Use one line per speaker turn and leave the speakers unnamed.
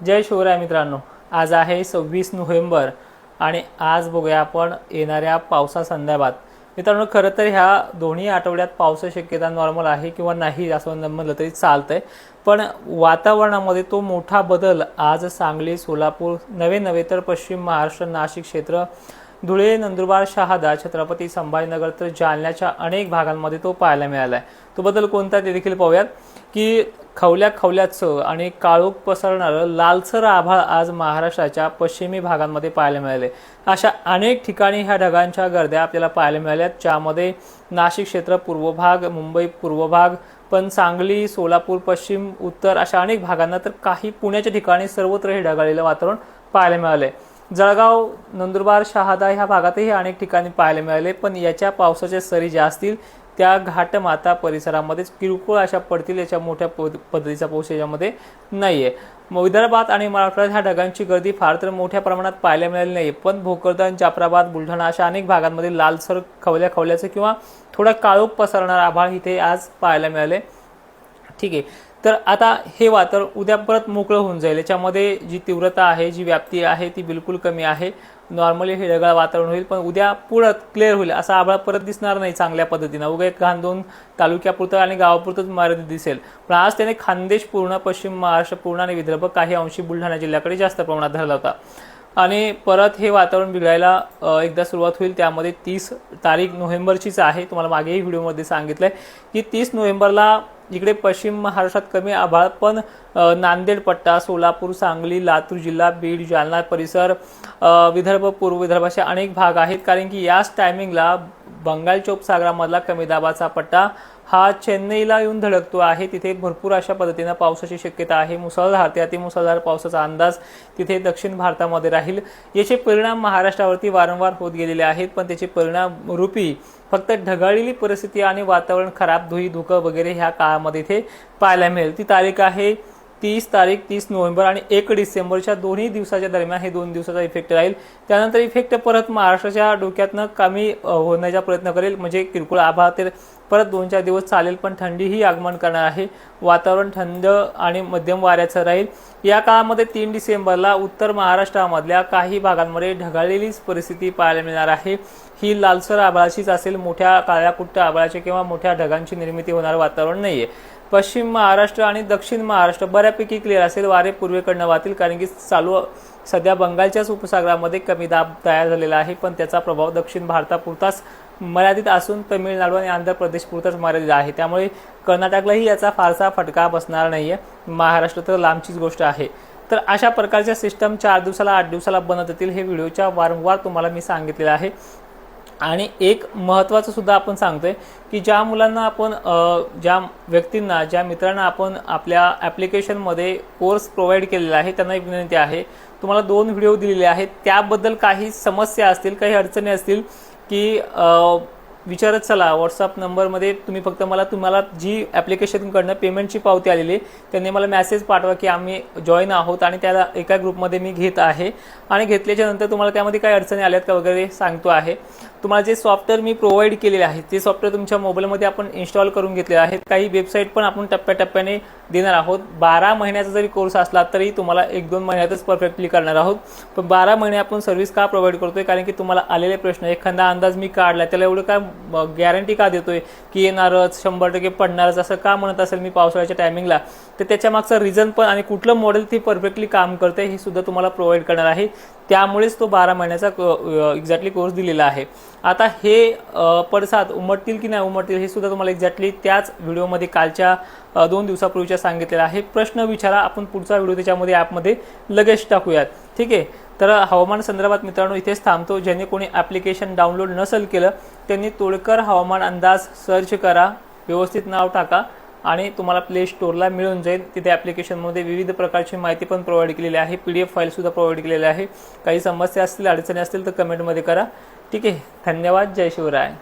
जय शिवराय मित्रांनो. आज आहे सव्वीस नोव्हेंबर आणि आज बघूया आपण येणाऱ्या पावसासंदर्भात मित्रांनो खरं तर ह्या दोन्ही आठवड्यात पावसाची शक्यता नॉर्मल आहे किंवा नाही असं म्हटलं तरी चालतंय. पण वातावरणामध्ये तो मोठा बदल आज सांगली सोलापूर नवे नव्हे तर पश्चिम महाराष्ट्र नाशिक क्षेत्र धुळे नंदुरबार शहादा छत्रपती संभाजीनगर तर जालन्याच्या अनेक भागांमध्ये तो पाहायला मिळाला आहे तो बदल कोणता ते देखील पाहूयात की खवल्या खवल्याचं आणि काळोख पसरणारं लालसर आभाळ आज महाराष्ट्राच्या पश्चिमी भागांमध्ये पाहायला मिळाले. अशा अनेक ठिकाणी ह्या ढगांच्या गर्द्या आपल्याला पाहायला मिळाल्यात. ज्यामध्ये नाशिक क्षेत्र पूर्व भाग मुंबई पूर्व भाग पण सांगली सोलापूर पश्चिम उत्तर अशा अनेक भागांना तर काही पुण्याच्या ठिकाणी सर्वत्र हे ढगाळलेलं वातावरण पाहायला मिळाले जळगाव नंदुरबार शहादा ह्या भागातही अनेक ठिकाणी पाहायला मिळाले पण याच्या पावसाच्या सरी ज्या असतील त्या घाटमाता परिसरामध्येच किरकोळ अशा पडतील याच्या मोठ्या पद- पद्धतीचा पाऊस याच्यामध्ये नाही मग विदर्भात आणि मराठवाड्यात ह्या ढगांची गर्दी फार तर मोठ्या प्रमाणात पाहायला मिळाली नाही पण भोकरदन जाफराबाद बुलढाणा अशा अनेक भागांमध्ये लालसर खवल्या खवल्याचं किंवा थोडा काळोख पसरणार आभाळ इथे आज पाहायला मिळाले. ठीक आहे. तर आता हे वातावरण उद्या परत मोकळं होऊन जाईल. याच्यामध्ये जी तीव्रता आहे जी व्याप्ती आहे ती बिलकुल कमी आहे. नॉर्मली हे ढगाळ वातावरण होईल पण उद्या पुढं क्लिअर होईल. असा आभाळ परत दिसणार नाही चांगल्या पद्धतीनं. उगा एक घाण दोन तालुक्यापुरतं आणि गावापुरतंच मर्यादित दिसेल. पण आज त्याने खानदेश पूर्ण पश्चिम महाराष्ट्र पूर्ण आणि विदर्भ काही अंशी बुलढाणा जिल्ह्याकडे जास्त प्रमाणात धरला होता. आणि परत हे वातावरण बिघडायला एकदा सुरुवात होईल. त्यामध्ये तीस तारीख नोव्हेंबरचीच आहे. तुम्हाला मागेही व्हिडिओमध्ये सांगितलं आहे की तीस नोव्हेंबरला इकडे पश्चिम महाराष्ट्रात कमी आभाळ पण नांदेड पट्टा सोलापूर सांगली लातूर जिल्हा बीड जालना परिसर विदर्भ पूर्व विदर्भाचे अनेक भाग आहेत. कारण की याच टायमिंगला बंगालच्या उपसागरामधला कमी दाबाचा पट्टा हा चेन्नईला येऊन धडकतो आहे. तिथे भरपूर अशा पद्धतीनं पावसाची शक्यता आहे. मुसळधार ते अतिमुसळधार पावसाचा अंदाज तिथे दक्षिण भारतामध्ये राहील. याचे परिणाम महाराष्ट्रावरती वारंवार होत गेलेले आहेत पण त्याचे परिणाम रूपी फक्त ढगाळलेली परिस्थिती आणि वातावरण खराब धुई धुकं वगैरे ह्या काळामध्ये इथे पाहायला मिळेल. ती तारीख आहे तीस तारीख तीस नोव्हेंबर आणि एक डिसेंबरच्या दोन्ही दिवसाच्या दरम्यान हे दोन दिवसाचा इफेक्ट राहील. त्यानंतर इफेक्ट परत महाराष्ट्राच्या डोक्यातनं कमी होण्याचा प्रयत्न करेल. म्हणजे किरकोळ आभाळ ते परत दोन चार दिवस चालेल पण थंडीही आगमन करणार आहे. वातावरण थंड आणि मध्यम वाऱ्याचं राहील. या काळामध्ये तीन डिसेंबरला उत्तर महाराष्ट्रामधल्या काही भागांमध्ये ढगाळलेलीच परिस्थिती पाहायला मिळणार आहे. ही लालसर आभाळाचीच असेल मोठ्या काळ्याकुट्ट कुट्ट किंवा मोठ्या ढगांची निर्मिती होणार वातावरण नाहीये. पश्चिम महाराष्ट्र आणि दक्षिण महाराष्ट्र बऱ्यापैकी क्लिअर असेल वारे पूर्वेकडनं वाहतील कारण की चालू सध्या बंगालच्याच उपसागरामध्ये कमी दाब तयार झालेला आहे पण त्याचा प्रभाव दक्षिण भारतापुरताच मर्यादित असून तमिळनाडू आणि आंध्र प्रदेश पुरताच मर्यादित आहे. त्यामुळे कर्नाटकलाही याचा फारसा फटका बसणार नाही आहे महाराष्ट्र तर लांबचीच गोष्ट आहे. तर अशा प्रकारच्या सिस्टम चार दिवसाला आठ दिवसाला बनत येतील हे व्हिडिओच्या वारंवार तुम्हाला मी सांगितलेलं आहे. आणि एक महत्त्वाचं सुद्धा आपण सांगतोय की ज्या मुलांना आपण ज्या व्यक्तींना ज्या मित्रांना आपण आपल्या ॲप्लिकेशनमध्ये कोर्स प्रोव्हाइड केलेला आहे त्यांना एक विनंती आहे तुम्हाला दोन व्हिडिओ दिलेले आहेत त्याबद्दल काही समस्या असतील काही अडचणी असतील की विचारत चला. व्हॉट्सअप नंबरमध्ये तुम्ही फक्त मला तुम्हाला जी ॲप्लिकेशनकडनं पेमेंटची पावती आलेली आहे त्यांनी मला मेसेज पाठवा की आम्ही जॉईन आहोत आणि त्याला एका ग्रुपमध्ये मी घेत आहे. आणि घेतल्याच्या नंतर तुम्हाला त्यामध्ये काही अडचणी आल्यात का वगैरे सांगतो आहे. तुम्हाला जे सॉफ्टवेअर मी प्रोव्हाइड केलेले आहे ते सॉफ्टवेअर तुमच्या मोबाईलमध्ये आपण इन्स्टॉल करून घेतले आहेत काही वेबसाईट पण आपण टप्प्याटप्प्याने देणार आहोत. बारा महिन्याचा जरी कोर्स असला तरी तुम्हाला एक दोन महिन्यातच परफेक्टली करणार आहोत. पण बारा महिने आपण सर्व्हिस का प्रोव्हाइड करतोय? कारण की तुम्हाला आलेले प्रश्न एखादा अंदाज मी काढला त्याला एवढं काय गॅरंटी का देतोय? की येणारच शंभर टक्के पडणारच असं का म्हणत असेल मी पावसाळ्याच्या टायमिंगला तर त्याच्या मागचं रिझन पण आणि कुठलं मॉडेल ते परफेक्टली काम करते हे सुद्धा तुम्हाला प्रोव्हाइड करणार आहे. त्यामुळेच तो बारा महिन्याचा एक्झॅक्टली कोर्स दिलेला आहे. आता हे पडसाद उमटतील की नाही उमटतील हे सुद्धा तुम्हाला एक्झॅक्टली त्याच व्हिडिओमध्ये कालच्या दोन दिवसापूर्वीच्या सांगितलेलं आहे. प्रश्न विचारा आपण पुढचा व्हिडिओ त्याच्यामध्ये ॲपमध्ये लगेच टाकूयात. ठीक आहे? तर हवामान संदर्भात मित्रांनो इथेच थांबतो. ज्यांनी कोणी ॲप्लिकेशन डाउनलोड नसेल केलं त्यांनी तोडकर हवामान अंदाज सर्च करा व्यवस्थित नाव टाका आणि तुम्हाला प्ले स्टोअरला मिळून जाईल. तिथे ॲप्लिकेशनमध्ये विविध प्रकारची माहिती पण प्रोव्हाइड केलेली आहे. पी डी एफ फाईलसुद्धा प्रोव्हाइड केलेली आहे. काही समस्या असतील अडचणी असतील तर कमेंटमध्ये करा. ठीक आहे. धन्यवाद. जय शिवराय.